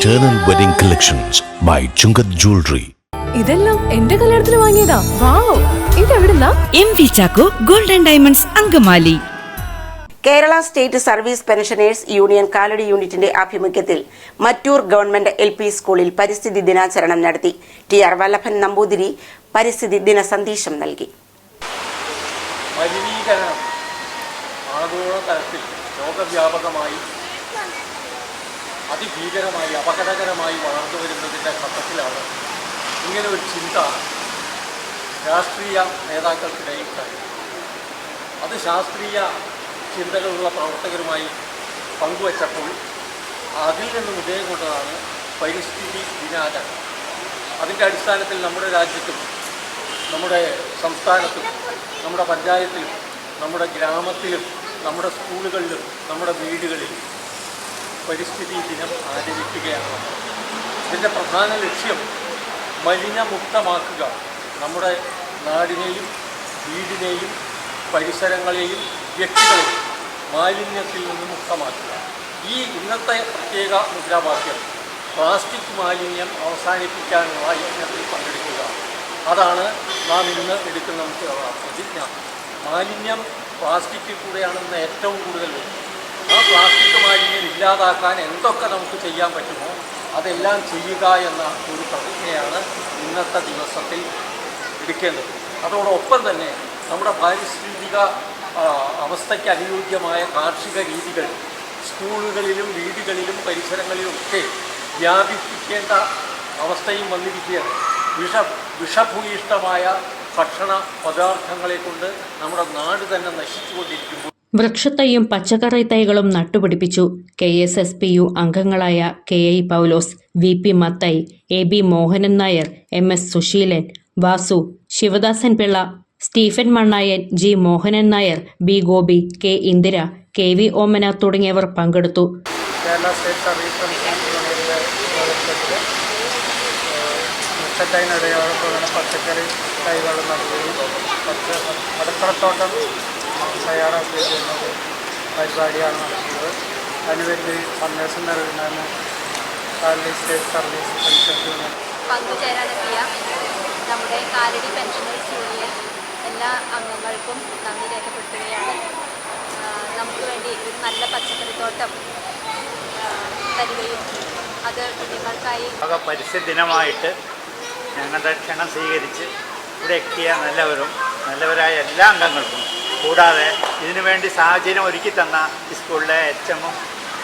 Eternal Wedding Collections by Chungath Jewelry. ഇതെല്ലാം എന്റെ കല്യാണത്തിന് വാങ്ങിയതാ. Wow ഇതെവിടുന്നാ? M V Chacko golden diamonds Angamaly. Kerala state service pensioners union Kalady യൂണിറ്റിന്റെ ആഭിമുഖ്യത്തിൽ മറ്റൂർ ഗവൺമെന്റ് എൽ പി സ്കൂളിൽ പരിസ്ഥിതി ദിനാചരണം നടത്തി. ടി ആർ വല്ലഭൻ നമ്പൂതിരി പരിസ്ഥിതി ദിന സന്ദേശം നൽകി. മലിനീകരണം ആഗോള തലത്തിൽ ലോകവ്യാപകമായി അതിഭീകരമായി അപകടകരമായി വളർന്നു വരുന്നതിന്റെ ഘട്ടത്തിലാണ് ഇങ്ങനെ ഒരു ചിന്ത രാഷ്ട്രീയ നേതാക്കൾക്കിടയിൽ കഴിയും അത് ശാസ്ത്രീയ ചിന്തകളുള്ള പ്രവർത്തകരുമായി പങ്കുവച്ചപ്പോൾ അതിൽ നിന്നും ഉദയം കൊണ്ടതാണ് പരിസ്ഥിതി ദിനാചരണം. അതിന്റെ അടിസ്ഥാനത്തിൽ നമ്മുടെ രാജ്യത്തും നമ്മുടെ സംസ്ഥാനത്തും നമ്മുടെ പഞ്ചായത്തിലും നമ്മുടെ ഗ്രാമത്തിലും നമ്മുടെ സ്കൂളുകളിലും നമ്മുടെ വീടുകളിലും പരിസ്ഥിതി ദിനം ആചരിക്കുകയാണ്. ഇതിന്റെ പ്രധാന ലക്ഷ്യം മലിനമുക്തമാക്കുക. നമ്മുടെ നാടിനെയും വീടിനെയും പരിസരങ്ങളെയും വ്യക്തികളെയും മാലിന്യത്തിൽ നിന്ന് മുക്തമാക്കുക. ഈ ഇന്നത്തെ പ്രത്യേക മുദ്രാവാക്യം പ്ലാസ്റ്റിക് മാലിന്യം അവസാനിപ്പിക്കാനുള്ള യജ്ഞത്തിൽ പങ്കെടുക്കുക. അതാണ് നാം ഇന്ന് എടുക്കുന്ന പ്രതിജ്ഞ മാലിന്യം പ്ലാസ്റ്റിക്കിൽ കൂടെയാണ് ഇന്ന് ഏറ്റവും കൂടുതൽ വരുന്നത്. ആ പ്ലാസ്റ്റിക് മാലിന്യം ഇല്ലാതാക്കാൻ എന്തൊക്കെ നമുക്ക് ചെയ്യാൻ പറ്റുമോ അതെല്ലാം ചെയ്യുക എന്ന ഒരു പ്രതിജ്ഞയാണ് ഇന്നത്തെ ദിവസത്തിൽ എടുക്കേണ്ടത്. അതോടൊപ്പം തന്നെ നമ്മുടെ പാരിസ്ഥിതിക അവസ്ഥയ്ക്ക് അനുയോജ്യമായ കാർഷിക രീതികൾ സ്കൂളുകളിലും വീടുകളിലും പരിസരങ്ങളിലും ഒക്കെ വ്യാപിപ്പിക്കേണ്ട അവസ്ഥയും വന്നിരിക്കുകയാണ്. വിഷ വിഷഭൂയിഷ്ടമായ ഭക്ഷണ പദാർത്ഥങ്ങളെ കൊണ്ട് നമ്മുടെ നാട് തന്നെ നശിച്ചുകൊണ്ടിരിക്കുമ്പോൾ വൃക്ഷത്തൈയും പച്ചക്കറി തൈകളും നട്ടുപിടിപ്പിച്ചു. K S S P U അംഗങ്ങളായ K I Paulose V P Mathai A B Mohanan Nair M S Susheelan Vasu Sivadasan Pillai Stephen Mannayan G Mohanan Nair B Gopi K Indira K V Omana തുടങ്ങിയവർ പങ്കെടുത്തു. കേരള പച്ചക്കറി തൈകൾ നടത്തുകയും പച്ച തയ്യാറാക്കുകയും ചെയ്യുന്ന ഒരു പരിപാടിയാണ് നടക്കുന്നത് അതിനുവേണ്ടി സന്ദേശം നൽകുന്നതിന് കാലടി സ്റ്റേറ്റ് സർവീസ് യൂണിയൻ പങ്കുചേരാനെത്തിയ നമ്മുടെ കാലടി പെൻഷനേഴ്സ് യൂണിയൻ എല്ലാ അംഗങ്ങൾക്കും നന്ദി രേഖപ്പെടുത്തുകയാണ്. നമുക്ക് വേണ്ടി ഒരു നല്ല പച്ചക്കറിത്തോട്ടം തരികയും അത് കുഞ്ഞുങ്ങൾക്കായി പരിസ്ഥിതി ദിനമായിട്ട് ഞങ്ങളുടെ ക്ഷണം സ്വീകരിച്ച് ഇവിടെ എത്തിയ നല്ലവരും നല്ലവരായ എല്ലാ അംഗങ്ങൾക്കും കൂടാതെ ഇതിനുവേണ്ടി സാഹചര്യം ഒരുക്കി തന്ന സ്കൂളിലെ എച്ച് എമ്മും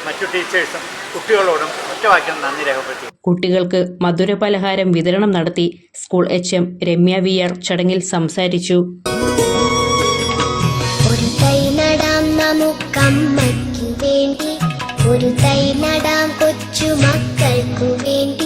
മറ്റു ടീച്ചേഴ്സും കുട്ടികളോടും ഒറ്റവാക്യം നന്ദി രേഖപ്പെടുത്തി. കുട്ടികൾക്ക് മധുര പലഹാരം വിതരണം നടത്തി school H M Ramya V R ചടങ്ങിൽ സംസാരിച്ചു. ഒരു തൈ നടാം നമുക്കമ്മയ്ക്കു വേണ്ടി. ഒരു തൈ നടാം കൊച്ചു മക്കൾക്കു വേണ്ടി.